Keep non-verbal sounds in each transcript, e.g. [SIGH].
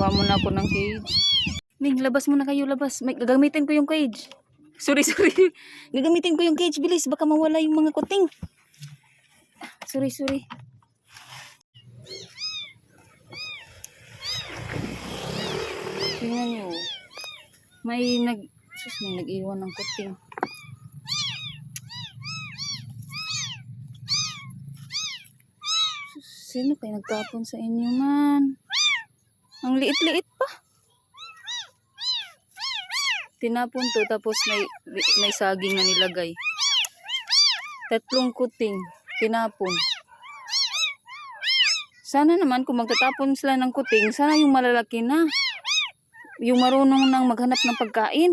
Kuha muna ako ng cage. Ning, labas muna kayo, labas. May, gagamitin ko yung cage. Sorry, [LAUGHS] sorry. Gagamitin ko yung cage, bilis. Baka mawala yung mga kuting. Sorry, sorry. Tingnan nyo. May nag... Sus, may nag-iwan ng kuting. Sus, sino kayo nagtapon sa inyo man? Ang liit-liit pa. Tinapon to tapos may, may saging na nilagay. Tatlong kuting. Tinapon. Sana naman kung magtatapon sila ng kuting, sana yung malalaki na. Yung marunong nang maghanap ng pagkain.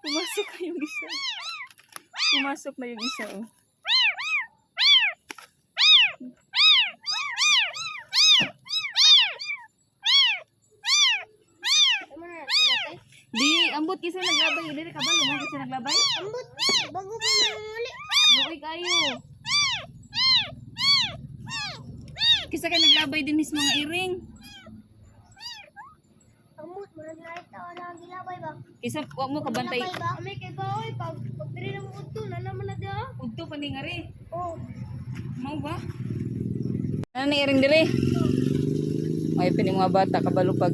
Pumasok na yung isa. Pumasok na yung isa. Oh. Di, ambot kisa naglabay. Dili ka ba? Lumang kisa naglabay? Ambot, bago pa muli. Luoy kayo. Kisa kayo naglabay din mis mga iring. Ambot, murag na ito. Wala ang gilabay ba? Kisa wa mo kabantay. Gilabay ba? Kami kay Baoy, pag pagpili ng udto, na naman na da. Udto pa ni ngari. Oh, Mau ba? Ano ni iring dili? May pini mga bata kabalupag.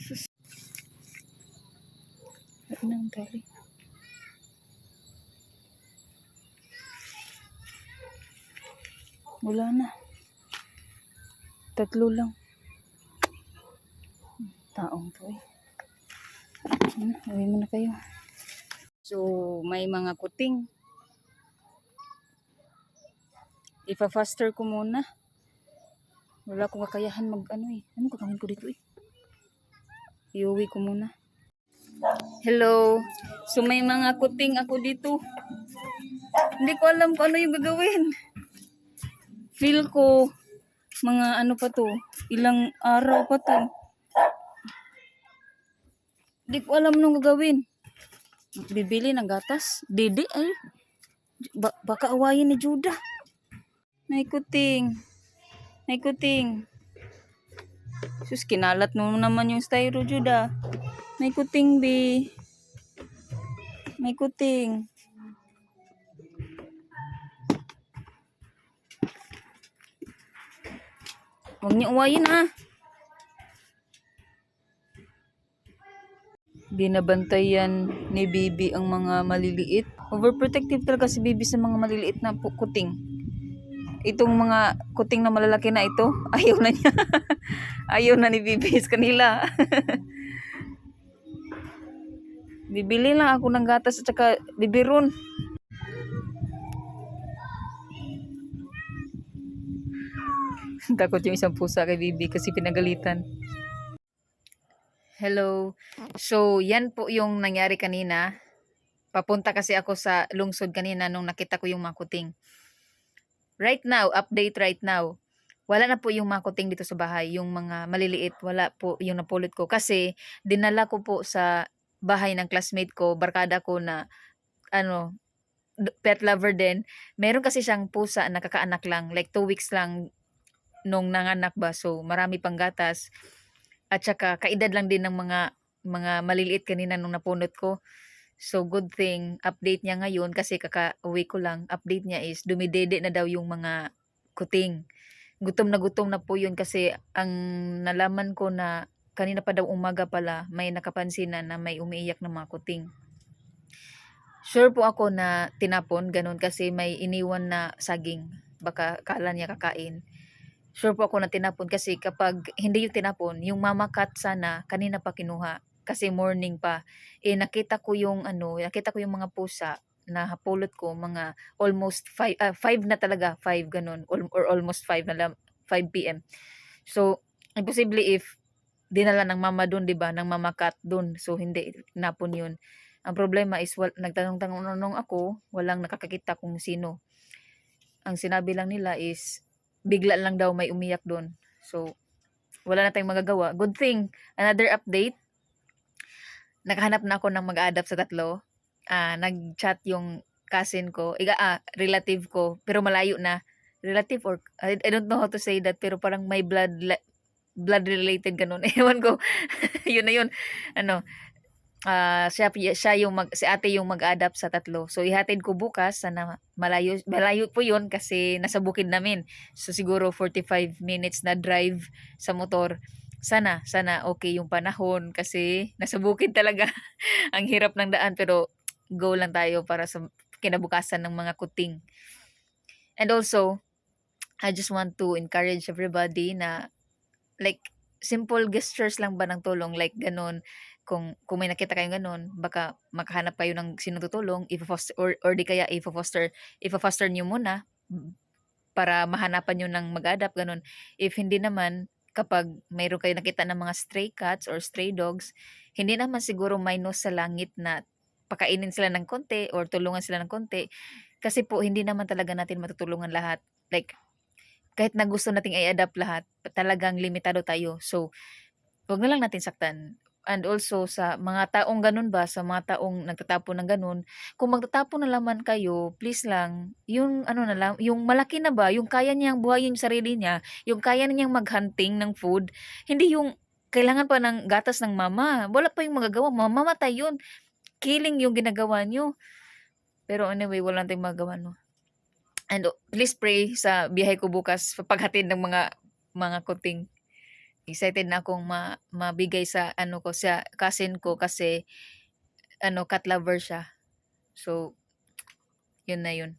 Sus. Ano nang tali? Wala na. Tatlo lang. Taong to eh. Ano, uwi muna kayo. So, may mga kuting. Ipa-faster ko muna. Wala akong kakayahan mag ano eh. Ano gagawin ko dito eh? Iuwi ko muna. Hello. So, may mga kuting ako dito. Hindi ko alam kung ano yung gagawin. Feel ko, mga ano pa to, ilang araw pa to. Di ko alam nung gagawin. Bibili ng gatas. Didi ay. Ba baka awayin ni Juda. May kuting. May kuting. Sus, kinalat mo naman yung styro, Juda. May kuting, bi. May kuting. Huwag niyo uwayin, ha. Binabantayan ni Bibi ang mga maliliit. Overprotective talaga si Bibi sa mga maliliit na kuting. Itong mga kuting na malalaki na ito, [LAUGHS] ayaw na niya. ayaw na ni Bibi sa kanila. [LAUGHS] Bibili lang ako ng gatas at saka bibiron. [LAUGHS] Takot yung isang pusa kay Bibi kasi pinagalitan. Hello. So, yan po yung nangyari kanina. Papunta kasi ako sa lungsod kanina nung nakita ko yung makuting. Right now, update right now. Wala na po yung makuting dito sa bahay. Yung mga maliliit, wala po yung napulot ko. Kasi, dinala ko po sa bahay ng classmate ko, barkada ko na, ano, pet lover din. Meron kasi siyang pusa na kakaanak lang. Like, two weeks lang nung nanganak ba. So, marami pang gatas. At saka kaedad lang din ng mga mga maliliit kanina nung napunot ko. So good thing update niya ngayon kasi kaka-uwi ko lang. Update niya is dumidede na daw yung mga kuting. Gutom na gutom na po yun kasi ang nalaman ko na kanina pa daw umaga pala may nakapansin na, na may umiiyak na mga kuting. Sure po ako na tinapon ganun kasi may iniwan na saging. Baka kala niya kakain sure po ako na tinapon kasi kapag hindi yung tinapon, yung mama cat sana kanina pa kinuha kasi morning pa. Eh nakita ko yung ano, nakita ko yung mga pusa na hapulot ko mga almost 5 ah, 5 na talaga, 5 ganun or, or almost 5 na lang 5 PM. So imposible if dinala ng mama doon, 'di ba? Ng mama cat doon. So hindi tinapon yun. Ang problema is wal, nagtanong-tanong ako, walang nakakakita kung sino. Ang sinabi lang nila is bigla lang daw may umiyak doon. So, wala na tayong magagawa. Good thing, another update, nakahanap na ako ng mag-adapt sa tatlo. Ah, nag-chat yung cousin ko, iga, ah, relative ko, pero malayo na. Relative or, I, I don't know how to say that, pero parang may blood, blood related ganun. [LAUGHS] Ewan ko. [LAUGHS] yun na yun. Ano, ah siya, siya yung mag, si ate yung mag-adapt sa tatlo. So, ihatid ko bukas. Sana malayo, malayo po yun kasi nasa bukid namin. So, siguro 45 minutes na drive sa motor. Sana, sana okay yung panahon kasi nasa bukid talaga. [LAUGHS] Ang hirap ng daan pero go lang tayo para sa kinabukasan ng mga kuting. And also, I just want to encourage everybody na like simple gestures lang ba ng tulong like ganun kung kung may nakita kayong ganun baka makahanap kayo ng sinong tutulong ipo-foster or, or di kaya ipo-foster ipo-foster niyo muna para mahanapan niyo ng mag-adapt ganun if hindi naman kapag mayroon kayo nakita ng mga stray cats or stray dogs hindi naman siguro minus sa langit na pakainin sila ng konti or tulungan sila ng konti kasi po hindi naman talaga natin matutulungan lahat like kahit na gusto nating i-adapt lahat, talagang limitado tayo. So, wag na lang natin saktan. And also sa mga taong ganun ba, sa mga taong nagtatapon ng ganun, kung magtatapon na laman kayo, please lang, yung ano na lang, yung malaki na ba, yung kaya niyang buhayin yung sarili niya, yung kaya niyang maghunting ng food, hindi yung kailangan pa ng gatas ng mama. Wala pa yung magagawa, mamamatay yun. Killing yung ginagawa niyo. Pero anyway, wala tayong magagawa, no? And please pray sa biyahe ko bukas paghatid ng mga mga kuting. Excited na akong ma, mabigay sa ano ko sa cousin ko kasi ano cat lover siya. So yun na yun.